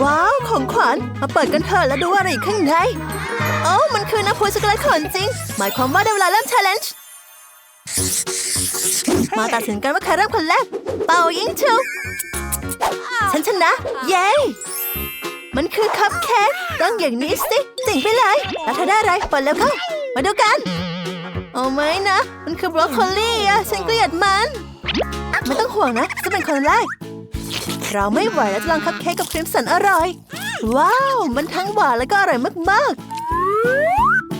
ว้าวของขวัญมาเปิดกันเถอะแล้วดูว่าอะไรอยู่ข้างในโอ้มันคือน้ำพุช็อกโกแลตของจริง หมายความว่าได้เวลาเริ่ม challenge มาตัดสินกันว่าใครเริ่มคนแรก เป่ายิงชุบฉันชนะ เย้ มันคือคัพเค้กต้องอย่างนี้สิเจ๋งไปเลย แล้วเธอได้อะไรเปิดแล้วเข้า มาดูกันโอ้ไหมนะ มันคือบรอกโคลี่อะฉันเกลียดมัน ไม่ต้องห่วงนะ จะเป็นคนแรก เราไม่ไหวแล้วจะลองคัพเค้กกับครีมสันอร่อย ว้าว มันทั้งหวานแล้วก็อร่อยมาก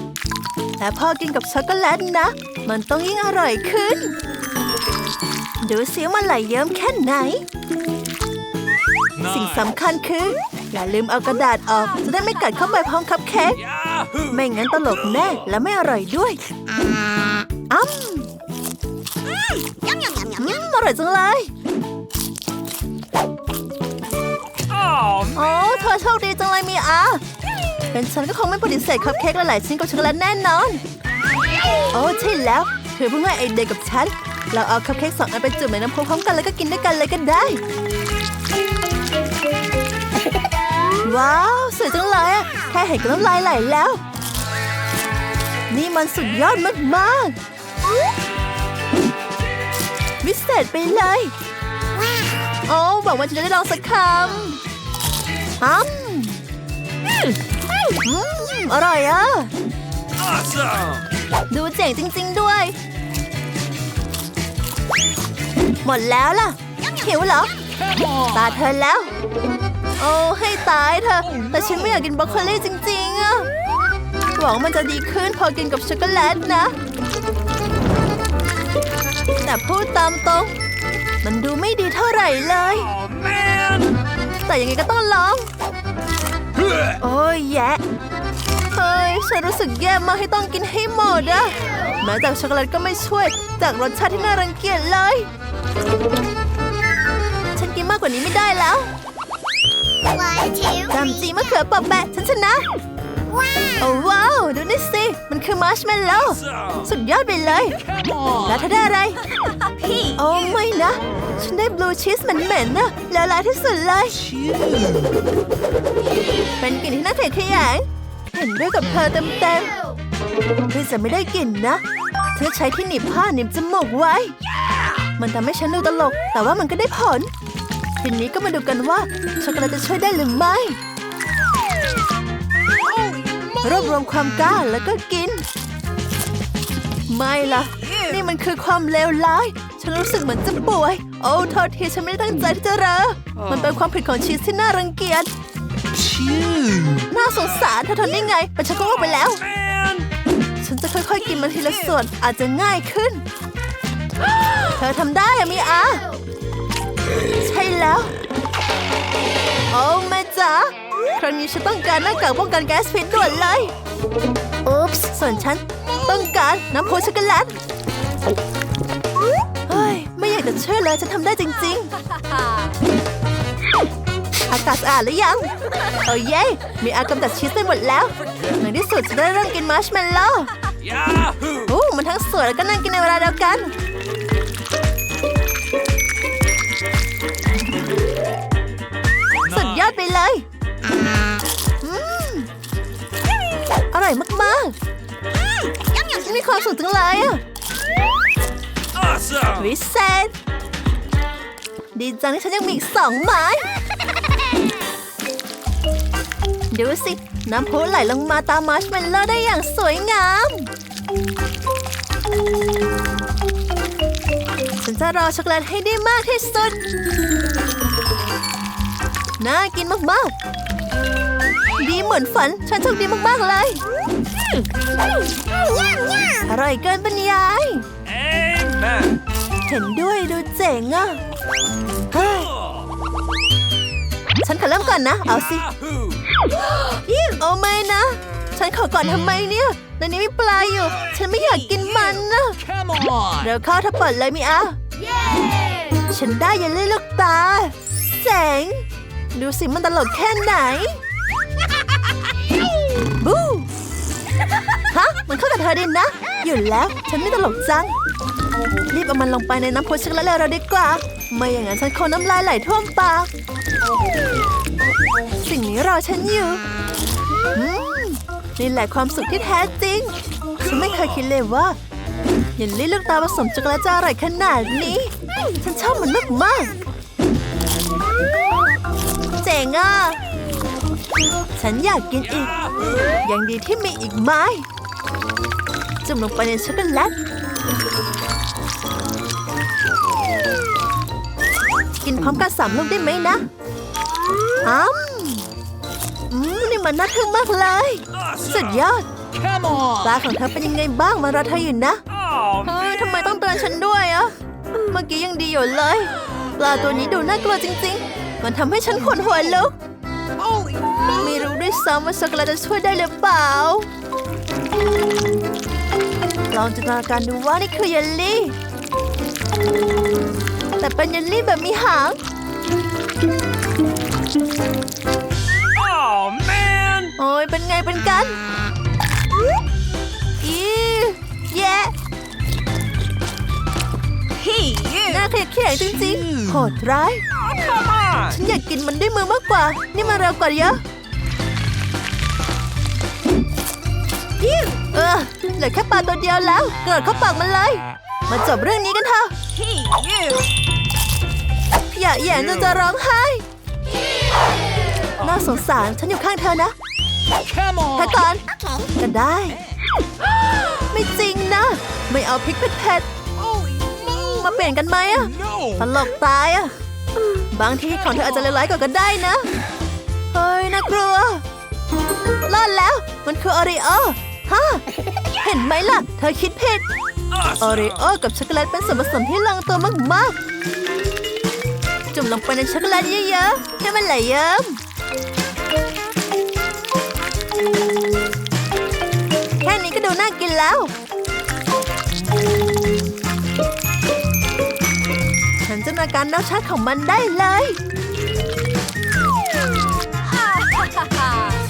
ๆ แต่พอกินกับช็อกโกแลตนะ มันต้องยิ่งอร่อยขึ้น ดูสิว่ามันไหลเยิ้มแค่ไหน สิ่งสำคัญคือ อย่าลืมเอากระดาษออก จะได้ไม่กัดเข้าไปพร้อมคัพเค้ก Yahoo! ไม่งั้นตลกแน่และไม่อร่อยด้วยอ้ำอืมอร่อยจังเลย โอ้เธอโชคดีจังเลยมีอาเป็นฉันก็คงไม่ปฏิเสธคัพเค้กหลายๆชิ้นกับช็อกโกแลตแน่นอน โอ้ใช่แล้วเธอเพิ่งให้ไอเดียกับฉัน เราเอาคัพเค้กสองอันไปจุ่มในน้ำพุพร้อมกันแล้วก็กินด้วยกันเลยก็ได้ ว้าว สวยจังเลยอะแค่เห็นก็น้ำลายไหลแล้ว นี่มันสุดยอดมากๆวิเศษไปเลย โอ้หวังว่าจะได้ลองสักคำ อืมอืมอร่อยอะ awesome! ดูเจ๋งจริง ๆ ด้วย หมดแล้วล่ะ หิวเหรอ ตาเธอแล้ว โอ้ให้ตายเธอะแต่ฉันไม่อยากกินบรอกโคลีจริง ๆอะหวังมันจะดีขึ้นพอกินกับช็อกโกแลตนะ แต่พูดตามตรง มันดูไม่ดีเท่าไหร่เลย Oh, man! แต่ยังไงก็ต้องลอง โอ้ยแยะเฮ้ยฉันรู้สึกแย่มากให้ต้องกินให้หมดอะแม้แต่ช็อกโกแลตก็ไม่ช่วย จากรสชาติที่น่ารังเกียจเลย ฉันกินมากกว่านี้ไม่ได้แล้ว One, two, จำจีมะเขือเปอบแปะฉันชนะ wow! โอ้ว้าว ดูนี่สิ มันคือมาร์ชเมลโล่ Awesome! สุดยอดไปเลย แล้วเธอได้อะไร P. โอ้ไม่นะ ฉันได้บลูชีสเหม็นๆนะแล้วร้ายที่สุดเลย เป็นกลิ่นที่น่าเกลียดขยงเห็นด้วยกับเธอเต็มๆเพื่อจะไม่ได้กลิ่นนะ เธอใช้ที่หนีบผ้าหนีบจมูกไว้ มันทำให้ฉันดูตลก แต่ว่ามันก็ได้ผล ทีนี้ก็มาดูกันว่าช็อกโกแลตจะช่วยได้หรือไม่ รวบรวมความกล้าแล้วก็กิน ไม่ล่ะ นี่มันคือความเลวร้าย ฉันรู้สึกเหมือนจะป่วย โอ้โทษทีฉันไม่ได้ตั้งใจที่จะเรอ มันเป็นความผิดของชีสที่น่ารังเกียจน่าสงสารเธอทนได้ไงเป็นฉันก็ว่าไปแล้ว Man! ฉันจะค่อยๆ กินมันทีละส่วนอาจจะง่ายขึ้น เธอทำได้อะมีอา ใช่แล้ว โอ้แม่จ๋า ครั้งนี้ฉันต้องการหน้ากากป้องกันแก๊สพิษด่วนเลยอุ๊ปส์ส่วนฉันต้องการน้ำพุช็อกโกแลตเฮ้ย ไม่อยากจะเชื่อเลยฉันทำได้จริง ๆ อากาศสะอาดหรือยัง โอ้เย้มีอากำจัดชีสไปหมดแล้ว ในที่สุดจะได้เริ่มกินมาร์ชเมลโล่ Yahoo! โอ้มันทั้งสวยแล้วก็นั่งกินในเวลาเดียวกัน อร่อยมากๆฉันมีความสุขจังเลยอะ Awesome! วิเศษดีจังที่ฉันยังมีอีกสองไม้ ดูสิ น้ำพุไหลลงมาตามมาร์ชเมลโล่ได้อย่างสวยงาม ฉันจะรอช็อกโกแลตให้ได้มากที่สุด น่ากินมากๆ ดีเหมือนฝัน ฉันโชคดีมาก ๆ เลย อร่อยเกินบรรยาย Amen! เห็นด้วยดูเจ๋งอะเฮ้ยฉันขอเริ่มก่อนนะ เอาสิ Yahoo! โอ้ไม่นะ ฉันขอก่อนทำไมเนี่ย ในนี้มีปลาอยู่ ฉันไม่อยากกินมันนะ Come on! เดี๋ยวเข้าถ้าเปิดเลยมีอะฉันได้เยันเล่ลูกตา เจ๋ง ดูสิมันตลกแค่ไหน เข้ากับเธอดินนะหยุดแล้ว ฉันไม่ตลกจัง รีบเอามันลงไปในน้ำพุช็อกโกแล้วเราดีกว่า ไม่อย่างนั้นฉันคงน้ำลายไหลท่วมปาก สิ่งนี้รอฉันอยู่นี่แหละความสุขที่แท้จริง ฉันไม่เคยคิดเลยว่าเยลลี่ลูกตาผสมช็อกโกแลตจะอร่อยขนาดนี้ ฉันชอบมันมากมากๆเจ๋งอะ ฉันอยากกินอีก ยังดีที่มีอีกไม้ จุ่มลงไปในช็อกโกแลต กินพร้อมกันสามลูกได้ไหมนะอ้ำอืมนี่มันน่าทึ่งมากเลย สุด Awesome. ยอด Come ปลา on. ของเธอเป็นยังไงบ้างมารอเธออยู่นะ Oh, เฮ้ยทำไมต้องเตือนฉันด้วยอะเมื่อกี้ยังดีอยู่เลย ปลาตัวนี้ดูน่ากลัวจริงๆ มันทำให้ฉันขนหัวลุก holy ไม่รู้ด้วยซ้ำว่าช็อกโกแลตจะช่วยได้หรือเปล่า ลองจินตนาการดูว่านี่คือเยลลี่ แต่เป็นเยลลี่แบบมีหาง Oh man. โอ้ยเป็นไงเป็นกัน อีแย่ Hey, you. น่าเกลียดขี้ไหนจริงๆโหดร้าย Come on. ฉันอยากกินมันด้วยมือมากกว่า นี่มาเร็วกว่าเยอะ เออเหลือแค่ปลาตัวเดียวแล้วกระโดดเข้าปากมันเลย มาจบเรื่องนี้กันเถอะ Hey, you. อย่าแหย่จนจะร้องไห้ น่าสงสารฉันอยู่ข้างเธอนะ Come แค่ on. ก่อน Okay. ก็ได้ ไม่จริงนะ ไม่เอาพริกเผ็ด Holy ๆมาเปลี่ยนกันไหมอะ no. ตลกตายอะบางทีของเธออาจจะเลวร้ายกว่าก็ได้นะ เฮ้ยน่ากลัวรอดแล้ว มันคือโอรีโอ ฮะ เห็นไหมล่ะ เธอคิดผิดโอ Awesome. รีโอกับช็อกโกแลตเป็นส่วนผสมที่ลงตัวมากๆ จุ่มลงไปในช็อกโกแลตเยอะๆ ให้มันไหลเยิ้มแค่นี้ก็ดูน่ากินแล้ว ฉันจินตนาการรสชาติของมันได้เลย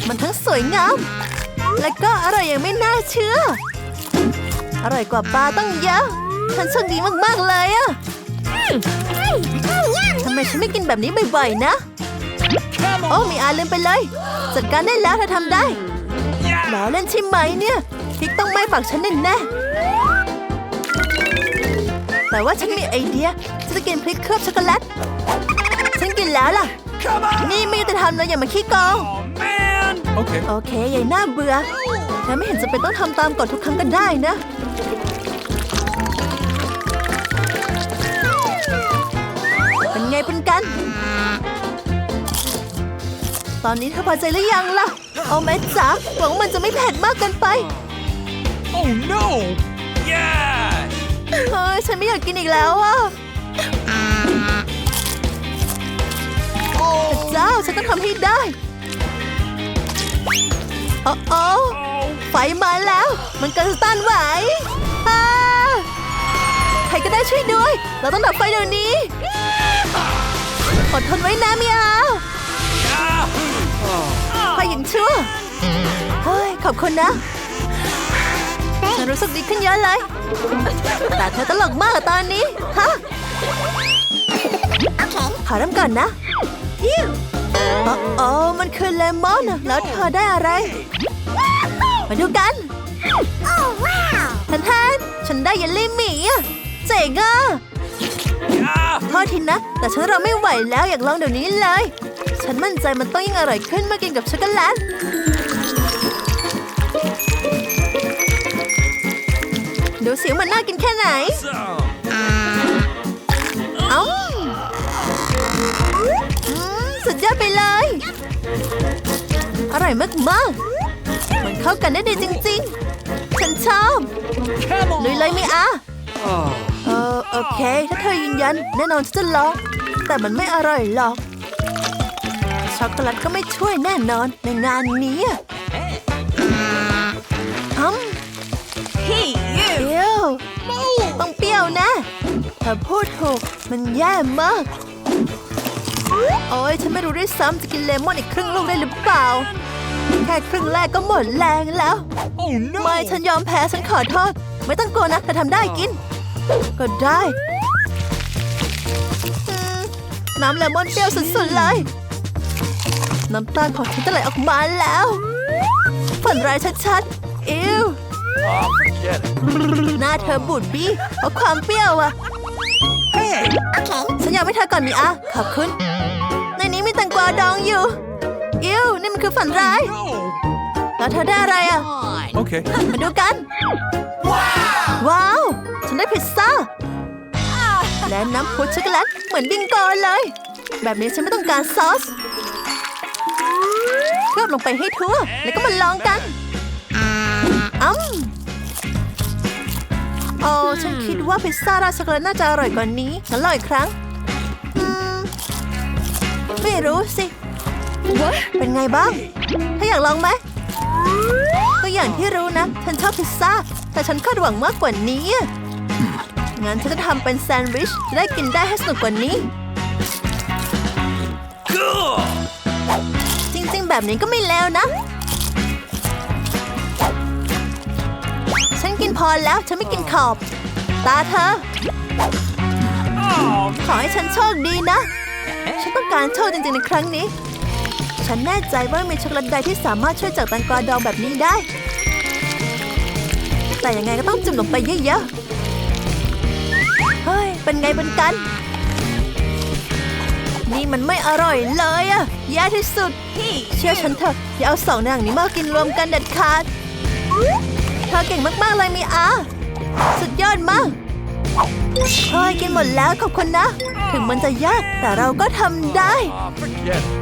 มันทั้งสวยงาม และก็อร่อยอย่างไม่น่าเชื่อ อร่อยกว่าปลาต้องเยอะ ฉันโชคดีมากๆเลยอะทำไมฉันไม่กินแบบนี้บ่อยๆนะ Come โอ้ on. มีอาลืมไปเลย จัดการได้แล้วเธอทำได้ Yeah. ล้อเล่นใช่ไหมเนี่ยพริกต้องไหม้ปากฉันแน่ๆแต่ว่าฉันมีไอเดียฉันจะกินพริกเคลือบช็อกโกแลต ฉันกินแล้วล่ะ Come on. นี่ไม่ยุติธรรมเลยอย่ามาขี้โกง Oh man. Okay. โอเคยายน่าเบื่อเธอไม่เห็นจะเป็นต้องทำตามกฎทุกครั้งก็ได้นะ เป็นไงเป็นกัน ตอนนี้เธอพอใจหรือยังล่ะ เอาแม่จ๋าหวังว่ามันจะไม่เผ็ดมากเกินไป Oh no. Yeah. เฮ้ยฉันไม่อยากกินอีกแล้วอะพระเจ้าฉันต้องทำให้ได้ โอ้โอ้ Oh. ไฟมาแล้ว มันกำลังต้านไหวอ่าใครก็ได้ช่วยด้วย เราต้องดับไฟเดี๋ยวนี้อดทนไว้นะเมีย Yahoo. ไฟอย่างชั่วเฮ้ยขอบคุณนะ ฉันรู้สึกดีขึ้นเยอะเลย แต่เธอตลกมากอะตอนนี้ ฮะ Okay. ขอเริ่มก่อนนะโอ้โอ้มันคือเลมอนอะแล้วเธอได้อะไร มาดูกัน Oh wow. ทันทนฉันได้เยลลี่หมีเจ๋งอะ Yahoo. โทษทีนะ แต่ฉันเราไม่ไหวแล้วอยากลองเดี๋ยวนี้เลย ฉันมั่นใจมันต้องยิ่งอร่อยขึ้นมื่อกินกับช็อกโกแลตดูสิวมันน่ากินแค่ไหน อร่อยมากๆ มันเข้ากันได้ดีจริงๆ ฉันชอบ Come ลุยเลย on. ไหมอะ Oh. เออโอเค ถ้าเธอยืนยัน แน่นอนฉันจะลอง แต่มันไม่อร่อยหรอก ช็อกโกแลตก็ไม่ช่วยแน่นอนในงานนี้อะอืม Hey เป you. รี้ยวต้องเปรี้ยวนะเธอพูดถูก มันแย่มาก โอ้ยฉันไม่รู้ด้วยซ้ำจะกินเลมอนอีกครึ่งลูกได้หรือเปล่า แค่ครึ่งแรกก็หมดแรงแล้ว Oh no. ไม่ฉันยอมแพ้ฉันขอโทษ ไม่ต้องกลัวนะเธอทำได้กิน ก็ได้อืมน้ำเลมอนเปรี้ยวสุดๆเลย น้ำตาลของฉันจะไหลออกมาแล้วฝันร้ายชัดๆอิว Oh, forget it. หน้าเธอบูดบี้เพราะความเปรี้ยวอะ Hey! Okay. ฉันอยากให้เธอก่อนมีอะขอบคุณใน นี้มีแตงกวาดองอยู่ อิวนี่มันคือฝันร้าย No! แล้วเธอได้อะไรอะ Okay. มาดูกัน ว้าว ฉันได้พิซซ่า และน้ำพุช็อกโกแลตเหมือนบิงโกเลย แบบนี้ฉันไม่ต้องการซอสเคลือบลงไปให้ทั่ว แล้วก็มาลองกันอืมโอ้ฉันคิดว่าพิซซ่าราดช็อกโกแลตน่าจะอร่อยกว่านี้งั้นลองอีกครั้งอืม ไม่รู้สิเป็นไงบ้าง ถ้าอยากลองไหม ก็อย่างที่รู้นะ ฉันชอบพิซซ่า แต่ฉันคาดหวังมากกว่านี้อะงั้นฉันจะทำเป็นแซนด์วิช จะได้กินได้ให้สนุกกว่านี้ Cool! จริงๆ แบบนี้ก็ไม่แล้วนะ ฉันกินพอแล้ว ฉันไม่กินขอบ ตาเธอ Oh, ขอให้ฉันโชคดีนะ ฉันต้องการโชคจริงๆในครั้งนี้ ฉันแน่ใจว่ามีช็อกโกแลตใดที่สามารถช่วยจากแตงกวาดองแบบนี้ได้ แต่ยังไงก็ต้องจุ่มลงไปเยอะๆ เฮ้ย เป็นไงเป็นกัน นี่มันไม่อร่อยเลยอะแย่ที่สุด เชื่อฉันเถอะ อย่าเอาสองอย่างนี้มากินรวมกันเด็ดขาดเธอเก่งมากๆเลยมีอา สุดยอดมาก ค่อยกินหมดแล้วขอบคุณนะ ถึงมันจะยากแต่เราก็ทำได้ forget